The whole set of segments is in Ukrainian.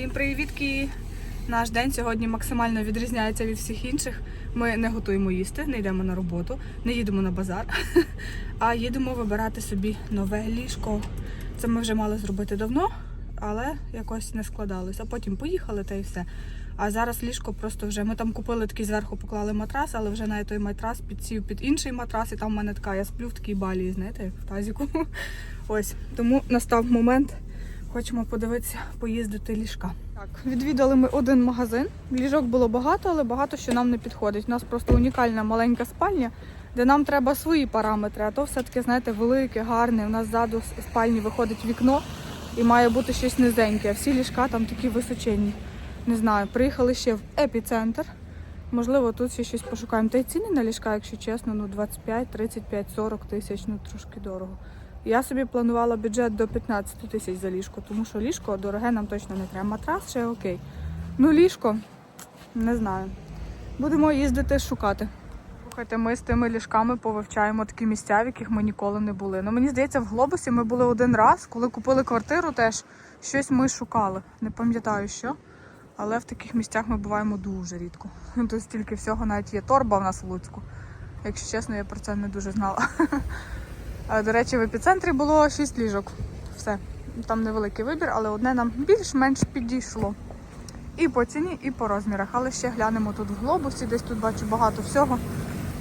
Всім привітки! Наш день сьогодні максимально відрізняється від всіх інших. Ми не готуємо їсти, не йдемо на роботу, не їдемо на базар, а їдемо вибирати собі нове ліжко. Це ми вже мали зробити давно, але якось не складалось. А потім поїхали та й все. А зараз ліжко просто вже ми там купили такий зверху, поклали матрас, але вже на той матрас підсів під інший матрас, і там в мене така, я сплю в такій балії, знаєте, в тазіку. Ось тому настав момент. Хочемо подивитися, поїздити ліжка. Так, відвідали ми один магазин. Ліжок було багато, але багато що нам не підходить. У нас просто унікальна маленька спальня, де нам треба свої параметри. А то все-таки, знаєте, велике, гарне. У нас ззаду спальні виходить вікно і має бути щось низеньке. А всі ліжка там такі височенні. Не знаю, приїхали ще в епіцентр. Можливо, тут ще щось пошукаємо. Та й ціни на ліжка, якщо чесно, ну 25, 35, 40 тисяч, ну трошки дорого. Я собі планувала бюджет до 15 тисяч за ліжко, тому що ліжко дороге нам точно не треба. Матрас ще окей. Ну, ліжко, не знаю. Будемо їздити шукати. Слухайте, ми з тими ліжками повивчаємо такі місця, в яких ми ніколи не були. Ну мені здається, в глобусі ми були один раз, коли купили квартиру, теж щось ми шукали. Не пам'ятаю що. Але в таких місцях ми буваємо дуже рідко. Тут стільки всього навіть є торба в нас в Луцьку. Якщо чесно, я про це не дуже знала. До речі, в епіцентрі було 6 ліжок. Все. Там невеликий вибір, але одне нам більш-менш підійшло. І по ціні, і по розмірах. Але ще глянемо тут в глобусі, десь тут бачу багато всього.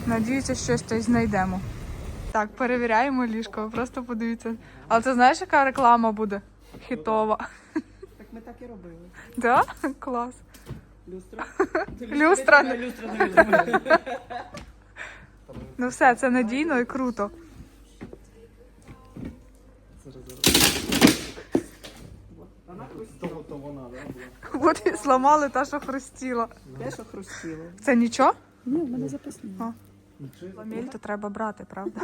Надіюся, щось знайдемо. Так, перевіряємо ліжко, просто подивіться. Але це знаєш, яка реклама буде? Хітова. Так ми так і робили. Да? Клас. Люстра люстра. Ну все, це надійно і круто. Вона хрустіла. То вона, да, була? От і зламали та, що хрустіла. Те, що хрустіло. Це нічого? Ні, в мене записано. А. Ламіль то треба брати, правда?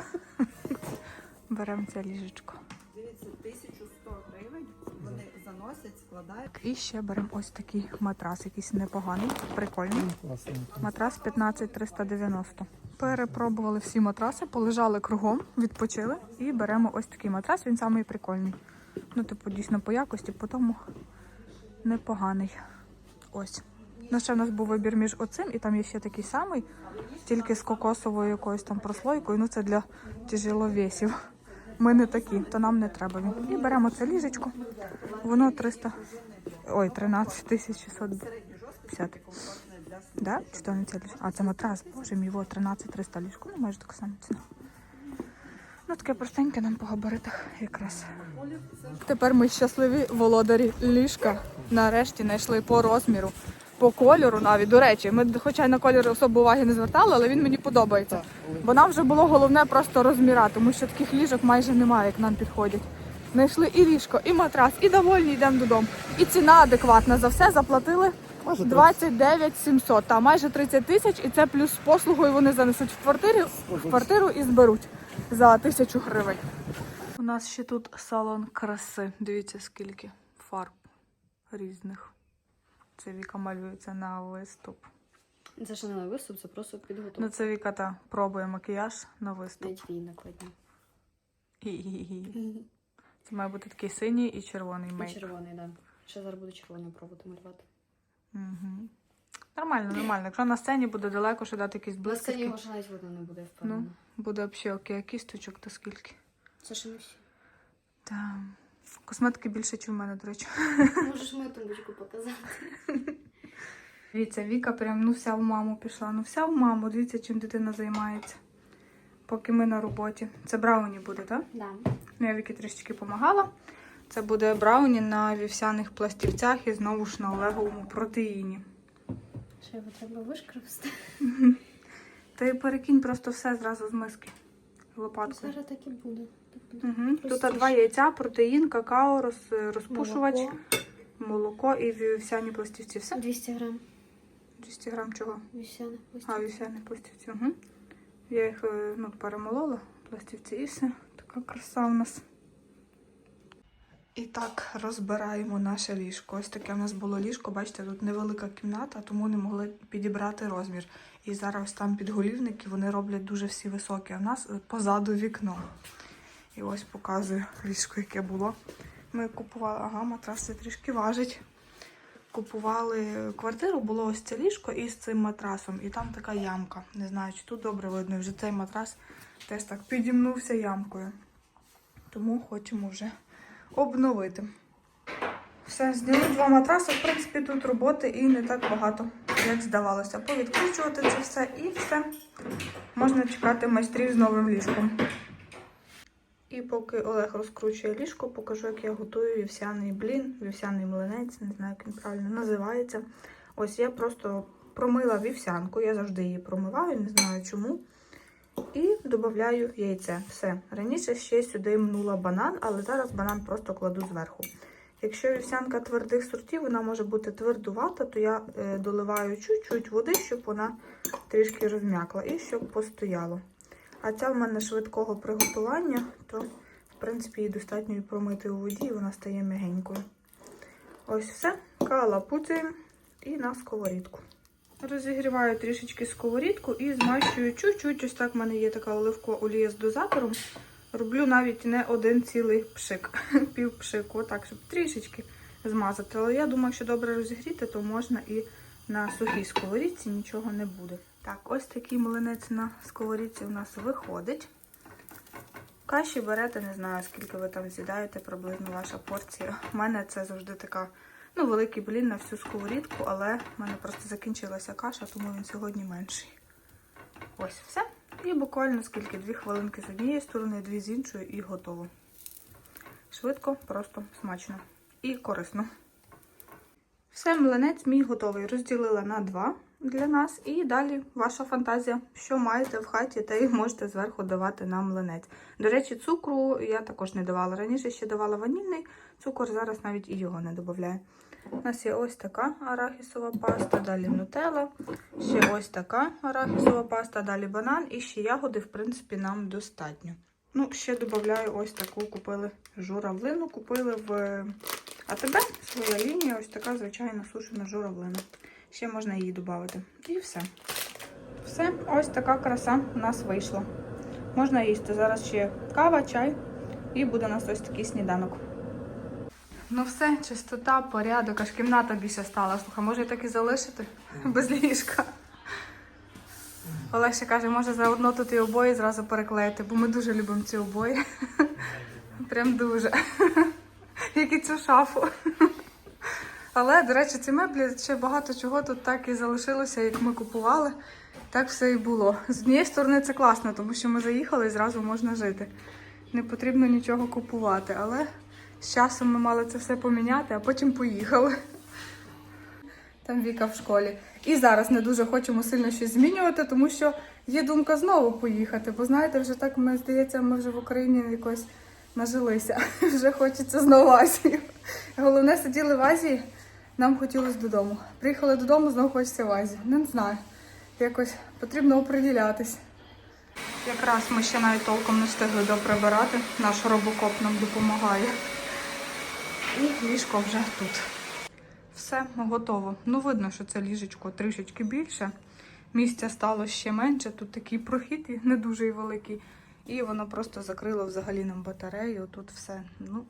Беремо це ліжечко. Дивіться, 1100 гривень вони заносять, складають. І ще беремо ось такий матрас, якийсь непоганий, прикольний. Класно. Матрас 15390. Перепробували всі матраси, полежали кругом, відпочили і беремо ось такий матрас. Він самий прикольний. Ну, типу, дійсно по якості, по тому непоганий. Ось. Ну, ще в нас був вибір між оцим, і там є ще такий самий, тільки з кокосовою якоюсь там прослойкою. Ну, це для тяжеловесів. Ми не такі, то нам не треба. І беремо це ліжечко. Воно 300, ой, 13 тисяч 650. Да? Чи? А, це матрас. Боже мій, вот 13 300 ліжко. Ну, майже така сама ціна. Ну, таке простеньке нам по габаритах якраз. Тепер ми щасливі володарі ліжка. Нарешті знайшли по розміру, по кольору навіть. До речі, ми хоча й на колір особо уваги не звертали, але він мені подобається. Бо нам вже було головне просто розміра, тому що таких ліжок майже немає, як нам підходять. Знайшли і ліжко, і матрас, і довольні йдемо додому. І ціна адекватна за все заплатили 29 700, та майже 30 тисяч, і це плюс послугою вони занесуть в квартиру, в квартиру і зберуть за тисячу гривень. У нас ще тут салон краси. Дивіться, скільки фарб різних. Це Віка малюється на виступ. Це ж не на виступ, це просто підготовка. Ну, це Віка та пробує макіяж на виступ. Навіть її накладні. Це має бути такий синій і червоний І червоний, так. Да. Ще зараз буду червоним пробувати малювати. Угу. Нормально, нормально. Якщо на сцені буде далеко, ще дати якісь На сцені блискавки, його ще навіть видно не буде впевнено. ну, буде взагалі окей. А кісточок то скільки? Це ще не всі. Та косметики більше, ніж в мене, до речі. Можеш мою тумбочку показати. Дивіться, Віка прям ну вся в маму пішла. Ну вся в маму. Дивіться, чим дитина займається. Поки ми на роботі. Це брауні буде, так? Да. Ну, я Вікі трішечки допомагала. Це буде брауні на вівсяних пластівцях і знову ж на олеговому протеїні. Ще його треба вишкребсти. Ти перекинь просто все зразу з миски лопаткою. Зараз так і буде. Угу. Тут два яйця, протеїн, какао, роз, розпушувач, молоко. Молоко. і вівсяні пластівці. Все? 200 грам 200 грам чого? вівсяних А, листів. вівсяні пластівці. Угу. Я їх е, ну, перемолола, пластівці і все. Така краса у нас. І так розбираємо наше ліжко. Ось таке у нас було ліжко. Бачите, тут невелика кімната, тому не могли підібрати розмір. І зараз там підголівники, вони роблять дуже всі високі. А в нас е, позаду вікно. І ось показую ліжко, яке було. Ми купували, ага, матрас це трішки важить. купували квартиру, було ось це ліжко із цим матрасом, і там така ямка. Не знаю, чи тут добре видно, і вже цей матрас теж так підімнувся ямкою. Тому хочемо вже обновити. Все, зняли два матраси. В принципі, тут роботи і не так багато, як здавалося. Повідкручувати це все і все. Можна чекати майстрів з новим ліжком. І поки Олег розкручує ліжко, покажу, як я готую вівсяний блін, вівсяний млинець, не знаю, як він правильно називається. Ось я просто промила вівсянку, я завжди її промиваю, не знаю чому. І додаю яйце. Все. Раніше ще сюди мнула банан, але зараз банан просто кладу зверху. Якщо вівсянка твердих сортів, вона може бути твердувата, то я е, доливаю чуть-чуть води, щоб вона трішки розм'якла і щоб постояло. А ця в мене швидкого приготування, то, в принципі, її достатньо промити у воді, і вона стає м'ягенькою. Ось все. Калапуцяємо і на сковорідку. Розігріваю трішечки сковорідку і змащую чуть-чуть. Ось так в мене є така оливкова олія з дозатором. Роблю навіть не один цілий пшик, пів пшику, отак, щоб трішечки змазати. Але я думаю, що добре розігріти, то можна і на сухій сковорідці нічого не буде. Так, ось такий млинець на сковорідці у нас виходить. Каші берете, не знаю, скільки ви там з'їдаєте, приблизно ваша порція. У мене це завжди така, ну, великий блін на всю сковорідку, але в мене просто закінчилася каша, тому він сьогодні менший. Ось все. І буквально скільки дві хвилинки з однієї сторони, дві з іншої, і готово. Швидко, просто смачно і корисно. Все, млинець мій готовий. Розділила на два для нас. І далі ваша фантазія, що маєте в хаті, та й можете зверху давати на млинець. До речі, цукру я також не давала. Раніше ще давала ванільний цукор, зараз навіть і його не додаю. У нас є ось така арахісова паста, далі нутелла, ще ось така арахісова паста, далі банан і ще ягоди, в принципі, нам достатньо. Ну, ще додаю ось таку купили журавлину, купили в АТБ, своя лінія, ось така звичайна сушена журавлина. Ще можна її додати. І все. Все, ось така краса у нас вийшла. Можна їсти. Зараз ще кава, чай, і буде у нас ось такий сніданок. Ну все, чистота, порядок, аж кімната більше стала. Слухай, може так і залишити без ліжка. Олег ще каже, може заодно тут і обої зразу переклеїти, бо ми дуже любимо ці обої. Прям дуже. Як і цю шафу. Але, до речі, ці меблі ще багато чого тут так і залишилося, як ми купували. Так все і було. З однієї сторони це класно, тому що ми заїхали і зразу можна жити. Не потрібно нічого купувати, але з часом ми мали це все поміняти, а потім поїхали. Там Віка в школі. І зараз не дуже хочемо сильно щось змінювати, тому що є думка знову поїхати. Бо знаєте, вже так ми здається, ми вже в Україні якось нажилися. Вже хочеться знову Азію. Головне, сиділи в Азії, нам хотілося додому. Приїхали додому, знову хочеться в Азію. Не знаю. Якось потрібно оприділятись. Якраз ми ще навіть толком не встигли доприбирати. Наш робокоп нам допомагає. І ліжко вже тут. Все готово. Ну, видно, що це ліжечко трішечки більше. Місця стало ще менше. Тут такий прохід не дуже великий. І воно просто закрило взагалі нам батарею. Тут все. Ну.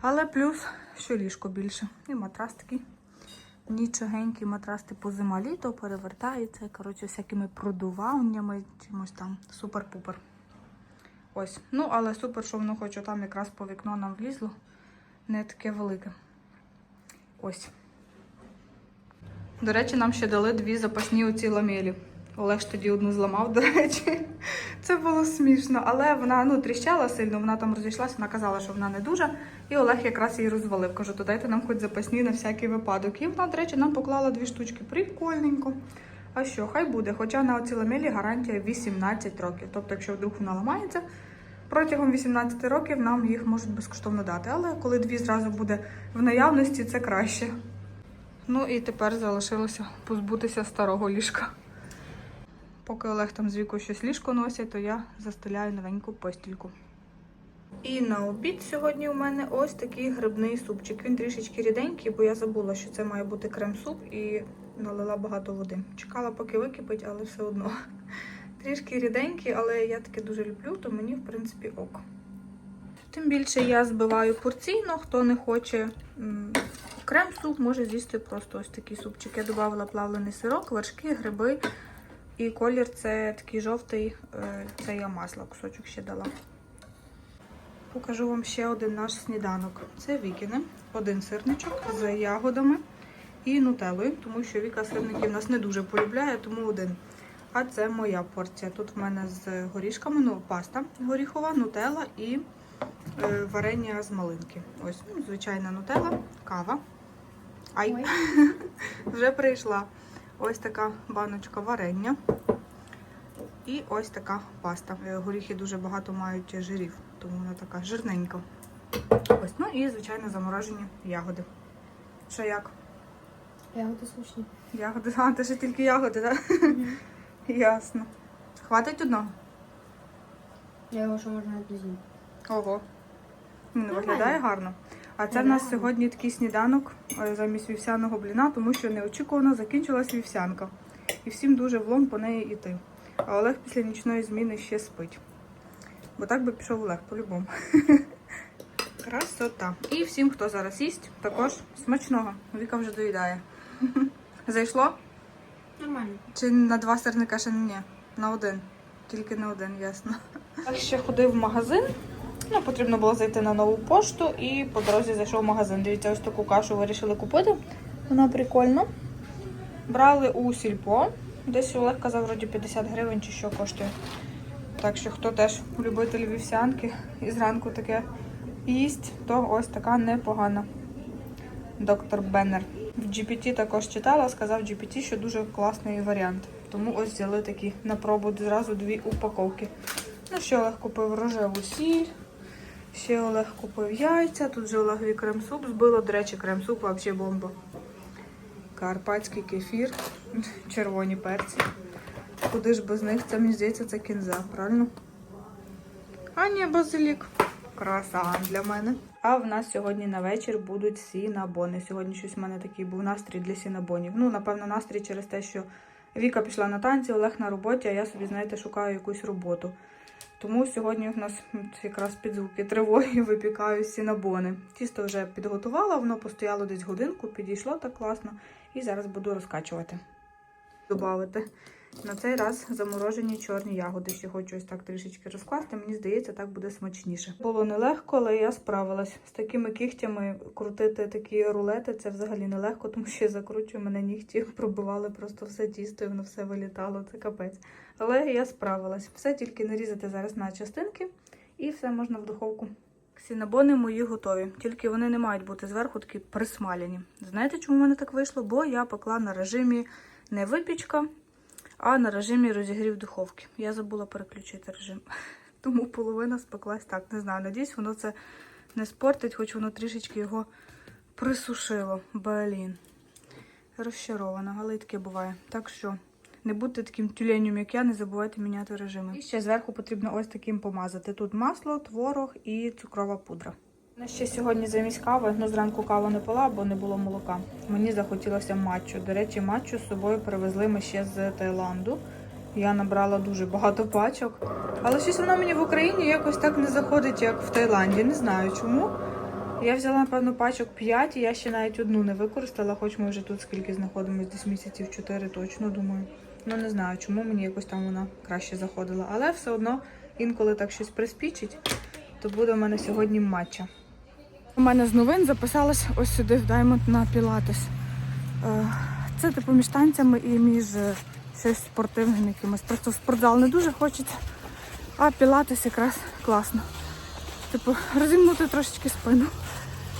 Але плюс, що ліжко більше. І матрас такий. Нічогенький матрас типу зима літо перевертається. Коротше, всякими продуваннями, чимось там. Супер-пупер. Ось. Ну, але супер, що воно хоч там якраз по вікно нам влізло. Не таке велике. Ось. До речі, нам ще дали дві запасні оці ламелі. Олег тоді одну зламав, до речі. Це було смішно, але вона ну, тріщала сильно, вона там розійшлася, вона казала, що вона не дуже. І Олег якраз її розвалив. Кажу, то дайте нам хоч запасні на всякий випадок. І вона, до речі, нам поклала дві штучки. Прикольненько. А що, хай буде. Хоча на оці ламелі гарантія 18 років. Тобто, якщо вдруг вона ламається, протягом 18 років нам їх можуть безкоштовно дати. Але коли дві зразу буде в наявності, це краще. Ну і тепер залишилося позбутися старого ліжка. Поки Олег там з вікою щось ліжко носить, то я застеляю новеньку постільку. І на обід сьогодні у мене ось такий грибний супчик. Він трішечки ріденький, бо я забула, що це має бути крем-суп і налила багато води. Чекала, поки википить, але все одно. Трішки ріденький, але я таке дуже люблю, то мені, в принципі, ок. Тим більше я збиваю порційно, хто не хоче крем-суп, може з'їсти просто ось такий супчик. Я додавала плавлений сирок, вершки, гриби. І колір це такий жовтий, е, це я масло, кусочок ще дала. Покажу вам ще один наш сніданок. Це вікіни, один сирничок з ягодами і нутелою, тому що Віка сирників нас не дуже полюбляє, тому один. А це моя порція. Тут в мене з горішками, ну, паста горіхова, нутела і е, варення з малинки. Ось, ну, звичайна нутела, кава. Ай, вже прийшла. Ось така баночка варення. І ось така паста. Е, Горіхи дуже багато мають жирів, тому вона така жирненька. Ось, ну і, звичайно, заморожені ягоди. Що як? Ягоди смачні. Ягоди, а, це ж тільки ягоди, так? Ясно. Хватить одного? Я його ще можна відрізати. Ого. Ну, Нормально. виглядає гарно. А це в нас сьогодні такий сніданок е, замість вівсяного бліна, тому що неочікувано закінчилась вівсянка. І всім дуже влом по неї йти. А Олег після нічної зміни ще спить. Бо так би пішов Олег по-любому. Красота. І всім, хто зараз їсть, також смачного. Віка вже доїдає. Зайшло? Нормально. Чи на два сирника ще ні? На один. Тільки на один, ясно. Так ще ходив в магазин. Ну, потрібно було зайти на нову пошту і по дорозі зайшов в магазин. Дивіться, ось таку кашу вирішили купити. Вона прикольна. Брали у сільпо. Десь Олег казав, вроді 50 гривень чи що коштує. Так що, хто теж любитель вівсянки і зранку таке їсть, то ось така непогана. Доктор Беннер. В GPT також читала, сказав GPT, що дуже класний варіант. Тому ось взяли такі на пробу зразу дві упаковки. Ну, ще Олег купив рожеву сіль, ще Олег купив яйця. Тут же Олегові крем-суп збило. До речі, крем-суп взагалі бомба. Карпатський кефір, червоні перці. Куди ж без них? Це мені здається, це кінза, правильно? А ні, базилік. Краса для мене. А в нас сьогодні на вечір будуть сінабони. Сьогодні щось в мене такий був настрій для сінабонів. Ну, напевно, настрій через те, що Віка пішла на танці, Олег на роботі, а я собі, знаєте, шукаю якусь роботу. Тому сьогодні в нас якраз під звуки тривоги випікаю сінабони. Тісто вже підготувала, воно постояло десь годинку, підійшло так класно. І зараз буду розкачувати. Добавити. На цей раз заморожені чорні ягоди. Ще хочу ось так трішечки розкласти. Мені здається, так буде смачніше. Було нелегко, але я справилась. З такими кігтями крутити такі рулети це взагалі нелегко, тому що я закручую мене нігті, пробивали просто все тісто і воно все вилітало. Це капець. Але я справилась. Все тільки нарізати зараз на частинки, і все можна в духовку. Сінабони мої готові, тільки вони не мають бути зверху такі присмалені. Знаєте, чому в мене так вийшло? Бо я пекла на режимі не випічка, а на режимі розігрів духовки. Я забула переключити режим. Тому половина спеклась так. Не знаю. Надіюсь, воно це не спортить, хоч воно трішечки його присушило. Блін. Розчарована, таке буває. Так що не будьте таким тюленем, як я, не забувайте міняти режими. І ще зверху потрібно ось таким помазати. Тут масло, творог і цукрова пудра. Я ще сьогодні замість кави, ну зранку каву не пила, бо не було молока. Мені захотілося матчу. До речі, матчу з собою привезли ми ще з Таїланду. Я набрала дуже багато пачок. Але щось воно мені в Україні якось так не заходить, як в Таїланді. Не знаю чому. Я взяла, напевно, пачок 5, і я ще навіть одну не використала, хоч ми вже тут скільки знаходимося, десь місяців 4 точно думаю. Ну не знаю, чому мені якось там вона краще заходила. Але все одно інколи так щось приспічить, то буде в мене сьогодні матча. У мене з новин записалась ось сюди в Diamond на Пілатес. Е, Це типу між танцями і між е, щось спортивним якимось. Просто в спортзал не дуже хочеться, а Пілатес якраз класно. Типу, розімнути трошечки спину.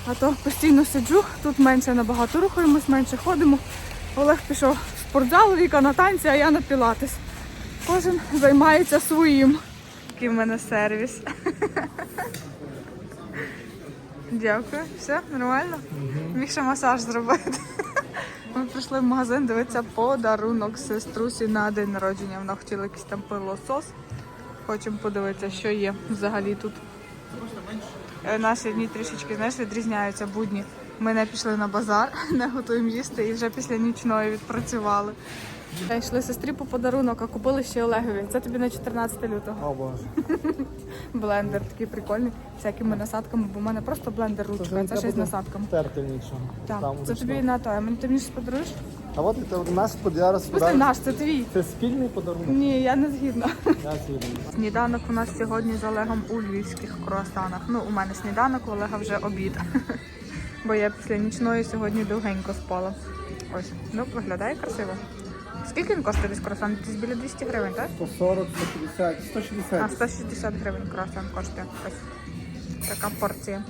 А то постійно сиджу, тут менше набагато рухаємось, менше ходимо. Олег пішов в спортзал, Віка на танці, а я на пілатес. Кожен займається своїм. Такий в мене сервіс. Дякую. Все, нормально? Міг ще масаж зробити. Ми прийшли в магазин дивитися подарунок сеструсі на день народження. Вона хотіла якийсь там пилосос. Хочемо подивитися, що є взагалі тут. Е, Наші дні трішечки знаєш, відрізняються будні. Ми не пішли на базар, не готуємо їсти і вже після нічної відпрацювали. Йшли сестрі по подарунок, а купили ще Олегові. Це тобі на 14 лютого. О боже. Блендер такий прикольний, всякими насадками, бо в мене просто блендер ручка, а це ще з насадками. Терти нічого. Так, Там це вже тобі на то. А мені ти мені щось подаруєш? А от це наш подарунок. Смысле наш, це твій. Це спільний подарунок. Ні, я не згідна. Я згідний. Сніданок у нас сьогодні з Олегом у львівських круасанах. Ну, у мене сніданок, у Олега вже обід. Бо я після нічної сьогодні довгенько спала. Ось, ну виглядає красиво. Скільки він коштує десь круасан? Десь біля 200 гривень, так? 140, 150, А 160. 160 гривень круасан коштує. Ось така порція.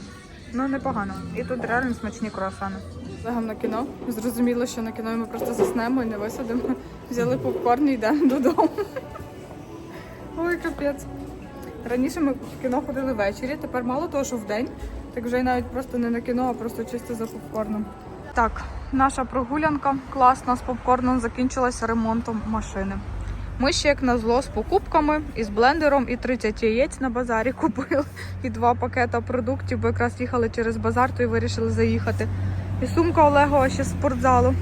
Ну, непогано. І тут реально смачні круасани. Легом на кіно. Зрозуміло, що на кіно ми просто заснемо і не висадимо. Взяли попкорн і йдемо додому. Ой, капець. Раніше ми в кіно ходили ввечері, тепер мало того, що вдень, так вже й навіть просто не на кіно, а просто чисто за попкорном. Так, наша прогулянка класна з попкорном закінчилася ремонтом машини. Ми ще як назло з покупками, і з блендером, і 30 яєць на базарі купили, і два пакета продуктів, бо якраз їхали через базар, то й вирішили заїхати. І сумка Олегова ще з спортзалу.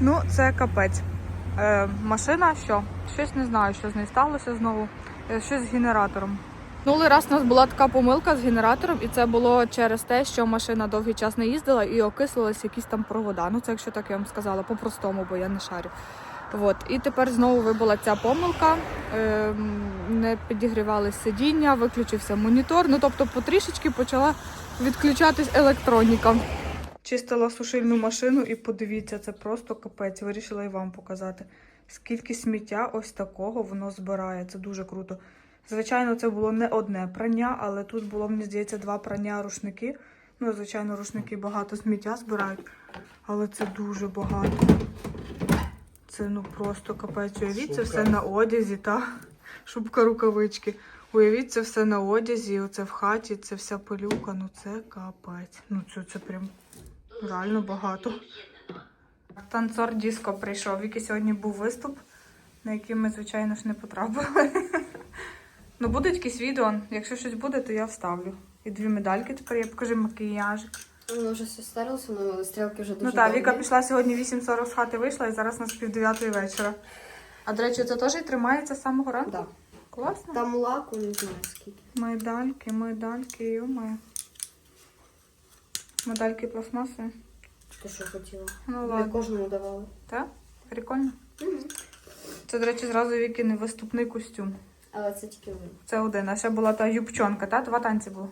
Ну, це капець. Е, машина що? Щось не знаю, що з нею сталося знову. Е, Щось з генератором. Минулий раз у нас була така помилка з генератором, і це було через те, що машина довгий час не їздила і окислились якісь там провода. Ну, це якщо так я вам сказала, по-простому, бо я не шарю. От. І тепер знову вибула ця помилка. Ем, не підігрівали сидіння, виключився монітор. Ну тобто потрішечки почала відключатись електроніка. Чистила сушильну машину і подивіться, це просто капець. Вирішила і вам показати. Скільки сміття ось такого воно збирає. Це дуже круто. Звичайно, це було не одне прання, але тут було, мені здається, два прання рушники. Ну, звичайно, рушники багато сміття збирають, але це дуже багато. Це ну просто капець. Уявіть, це все на одязі, та шубка рукавички. Уявіть, це все на одязі, оце в хаті, це вся пилюка. Ну це капець. Ну це, це прям реально багато. Танцор Діско прийшов. Віки сьогодні був виступ, на який ми, звичайно ж, не потрапили. Ну, будуть якісь відео. Якщо щось буде, то я вставлю. І дві медальки тепер я покажу макіяж. Воно вже все стерлося, але стрілки вже дуже Ну так, Віка пішла сьогодні 8.40 з хати вийшла і зараз у нас пів дев'ятої вечора. А до речі, це теж і тримається з самого ранку? Да. Класно. Там лаку не знаю скільки. Медальки, медальки, йомаю. Медальки пластмасові. Ти що хотіла? Ну Ми кожному давали. Так? Прикольно. Угу. Це, до речі, зразу Віки невиступний костюм. Але це тільки один. Це один. А ще була та юбчонка, та? Два танці було.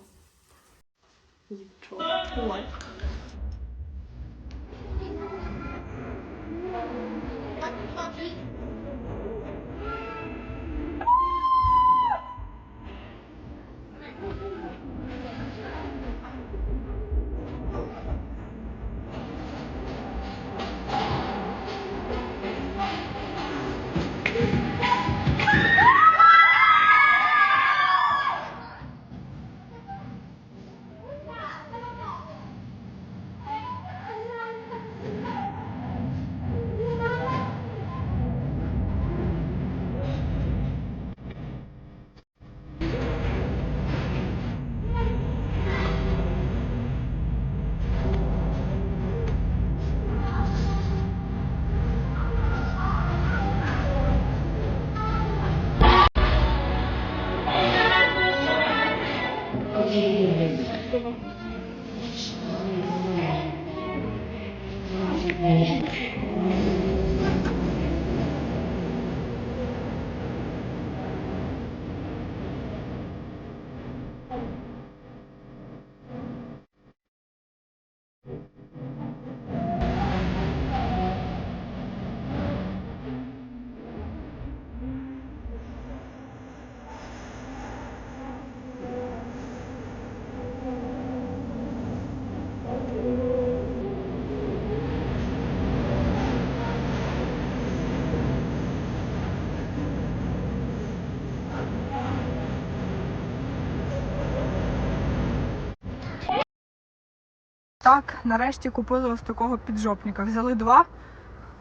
Так, нарешті купили ось такого піджопника. Взяли два.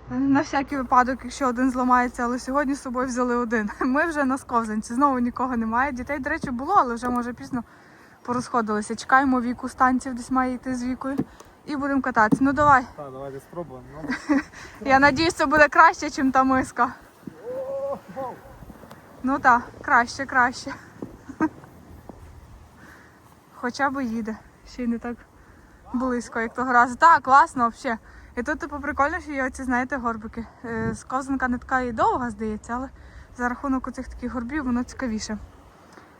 На всякий випадок, якщо один зламається, але сьогодні з собою взяли один. Ми вже на сковзанці, знову нікого немає. Дітей, до речі, було, але вже може пізно порозходилися. Чекаємо віку станців, десь має йти з вікою. і будемо кататися. Ну давай. Так, давайте спробуємо. Я надіюсь, це буде краще, ніж та миска. Ну так, краще, краще. Хоча б їде. Ще й не так близько, як того разу. Так, класно взагалі. І тут типу прикольно, що є оці, знаєте, горбики. Е, Сковзанка не така і довга, здається, але за рахунок оцих таких горбів воно цікавіше.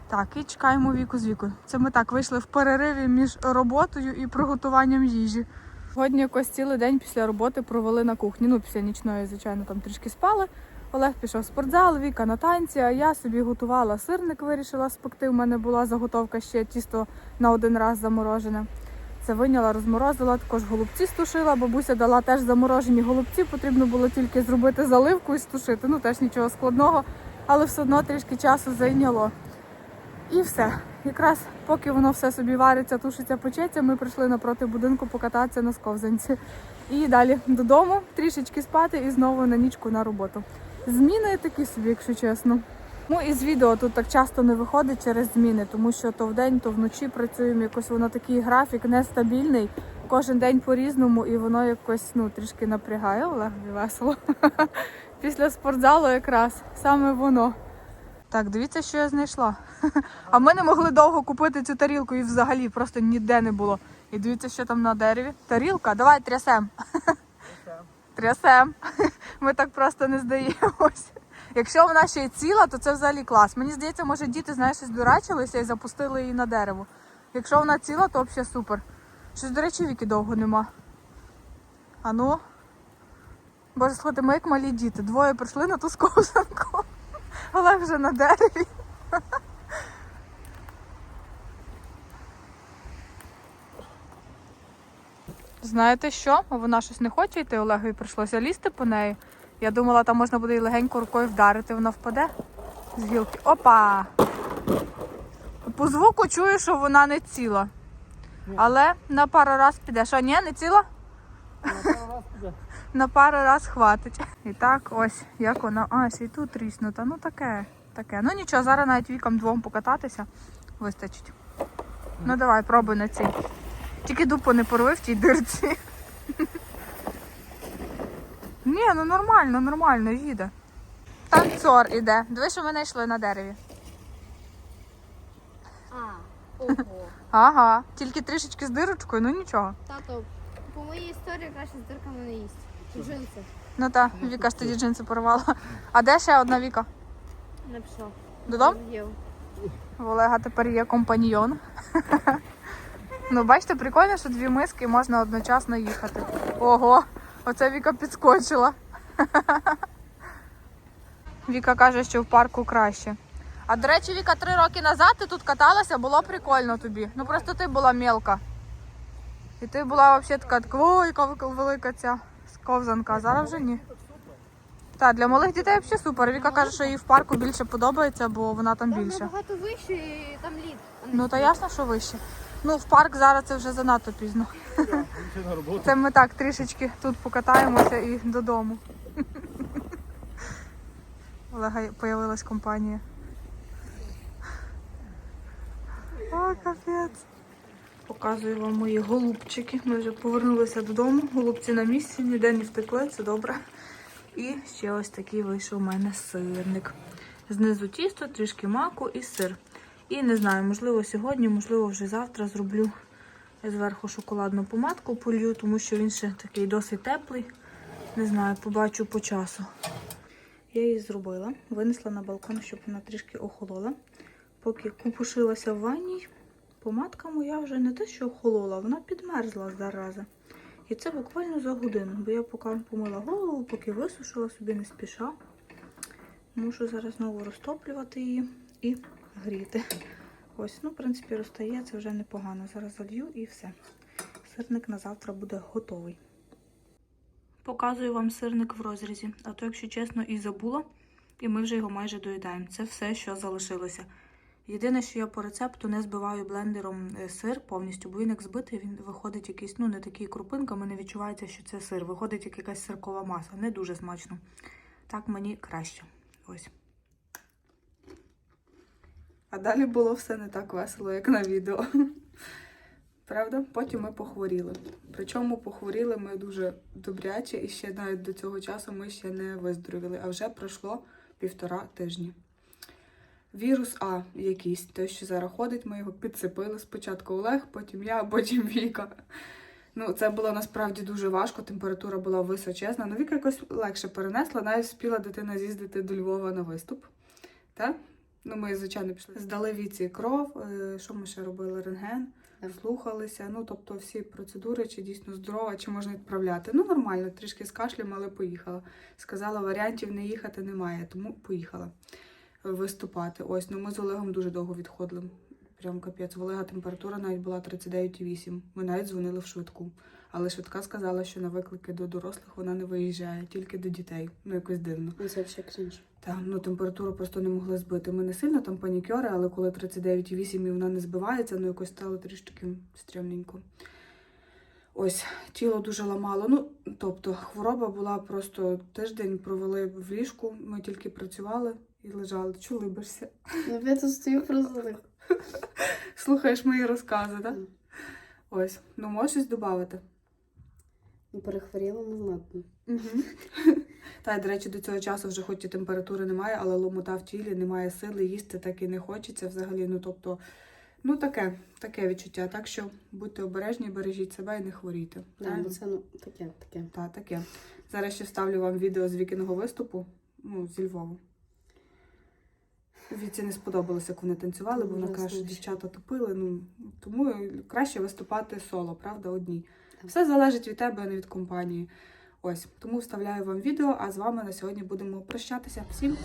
Так, і чекаємо віку з віку. Це ми так вийшли в перериві між роботою і приготуванням їжі. Сьогодні якось цілий день після роботи провели на кухні. Ну, після нічної, звичайно, там трішки спали. Олег пішов в спортзал, Віка на танці, а я собі готувала сирник, вирішила спекти. У мене була заготовка ще тісто на один раз заморожене. Це виняла, розморозила, також голубці стушила. Бабуся дала теж заморожені голубці. Потрібно було тільки зробити заливку і стушити. Ну теж нічого складного, але все одно трішки часу зайняло. І все. Якраз поки воно все собі вариться, тушиться, печеться, ми прийшли напроти будинку покататися на сковзанці. І далі додому, трішечки спати і знову на нічку на роботу. Зміни такі собі, якщо чесно. Ну і з відео тут так часто не виходить через зміни, тому що то вдень, то вночі працюємо. Якось воно такий графік нестабільний. Кожен день по-різному, і воно якось ну трішки напрягає. Олегові весело. Після спортзалу якраз саме воно. Так, дивіться, що я знайшла. А ми не могли довго купити цю тарілку і взагалі просто ніде не було. І дивіться, що там на дереві. Тарілка, давай трясем. Трясем. Ми так просто не здаємось. Якщо вона ще й ціла, то це взагалі клас. Мені здається, може діти, знаєш, щось дурачилися і запустили її на дерево. Якщо вона ціла, то взагалі супер. Щось, до речі, віки довго нема. А ну. Боже, слухайте, ми як малі діти. Двоє прийшли на ту сковзанку. Олег вже на дереві. Знаєте що? Вона щось не хоче йти, Олегові прийшлося лізти по неї. Я думала, там можна буде її легенько рукою вдарити, вона впаде з гілки. Опа! По звуку чую, що вона не ціла. Але на пару раз піде. Що, ні, не ціла? На пару раз хватить. І так, ось як вона. А, ще й тут тріснута. Ну таке, таке. Ну нічого, зараз навіть вікам двом покататися вистачить. Ну давай, пробуй на цій. Тільки дупу не порви в тій дирці. Ні, ну нормально, нормально, їде. Танцор іде. Диви, що ми знайшли на дереві. А, ого. Ага, тільки трішечки з дирочкою, ну нічого. Тато, по моїй історії краще з дирками не їсть. Джинси. Ну так, Віка ж тоді джинси порвала. А де ще одна Віка? Не пішов. Додому? В Олега тепер є компаньйон. Ну, бачите, прикольно, що дві миски можна одночасно їхати. Ого, оце Віка підскочила. Віка каже, що в парку краще. А до речі, Віка, три роки назад ти тут каталася, було прикольно тобі. Ну просто ти була мелка. І ти була взагалі така, ой, яка велика ця сковзанка, а зараз вже ні. Так, для малих дітей взагалі супер. Віка каже, що їй в парку більше подобається, бо вона там Там більше. набагато вище і там лід. Ну та ясно, що вище. Ну, в парк зараз це вже занадто пізно. Це ми так трішечки тут покатаємося і додому. Олега появилась компанія. О, капець. Показую вам мої голубчики. Ми вже повернулися додому. Голубці на місці, ніде не втекли, це добре. І ще ось такий вийшов у мене сирник. Знизу тісто, трішки маку і сир. І не знаю, можливо, сьогодні, можливо, вже завтра зроблю зверху шоколадну помадку полью, тому що він ще такий досить теплий. Не знаю, побачу по часу. Я її зробила, винесла на балкон, щоб вона трішки охолола. Поки купушилася в ванній, помадка моя вже не те, що охолола, вона підмерзла зараза. І це буквально за годину, бо я поки помила голову, поки висушила собі не спіша. Мушу зараз знову розтоплювати її і гріти. Ось, ну, в принципі, розтає, вже непогано. Зараз залью і все. Сирник на завтра буде готовий. Показую вам сирник в розрізі. А то, якщо чесно, і забула, і ми вже його майже доїдаємо. Це все, що залишилося. Єдине, що я по рецепту не збиваю блендером е, сир повністю, бо він як збитий, він виходить якийсь, ну, не такий крупинками, не відчувається, що це сир. Виходить як якась сиркова маса. Не дуже смачно. Так мені краще. Ось. А далі було все не так весело, як на відео. Правда? Потім ми похворіли. Причому похворіли ми дуже добряче, і ще навіть до цього часу ми ще не виздоровіли, а вже пройшло півтора тижні. Вірус А якийсь, той, що зараз ходить, ми його підсипили. Спочатку Олег, потім я, потім Віка. Ну, це було насправді дуже важко, температура була височезна. Ну, Віка якось легше перенесла, навіть спіла дитина з'їздити до Львова на виступ. Так? Ну, ми, звичайно, пішли. Здали віці кров, е, що ми ще робили? Рентген, слухалися. Ну, тобто всі процедури, чи дійсно здорова, чи можна відправляти. Ну, нормально, трішки з кашлем, але поїхала. Сказала, варіантів не їхати немає, тому поїхала виступати. Ось, ну ми з Олегом дуже довго відходили. Прям капець. В Олега температура навіть була 39,8. Ми навіть дзвонили в швидку. Але швидка сказала, що на виклики до дорослих вона не виїжджає, тільки до дітей. Ну, якось дивно. Ну, це взагалі крінж. Так, ну температуру просто не могли збити. Ми не сильно там панікери, але коли 39,8 і вона не збивається, ну якось стало трішки стрімненько. Ось, тіло дуже ламало. Ну, тобто, хвороба була просто тиждень провели в ліжку. Ми тільки працювали і лежали. Чули бишся. Ну, я тут стою просто. Слухаєш мої розкази, так? Ось, ну можеш щось додати. Ну, перехворіла незнатно. Угу. Та до речі, до цього часу вже хоч і температури немає, але ломота в тілі, немає сили, їсти так і не хочеться взагалі. Ну тобто, ну таке, таке відчуття. Так що будьте обережні, бережіть себе і не хворійте. Бо це ну таке, таке. Та, таке. Зараз ще вставлю вам відео з вікіного виступу, ну, зі Львова. Віці не сподобалося, як вони танцювали, бо вона каже, що дівчата тупили. Ну, тому краще виступати соло, правда, одній. Все залежить від тебе, а не від компанії. Ось, тому вставляю вам відео, а з вами на сьогодні будемо прощатися. Всім!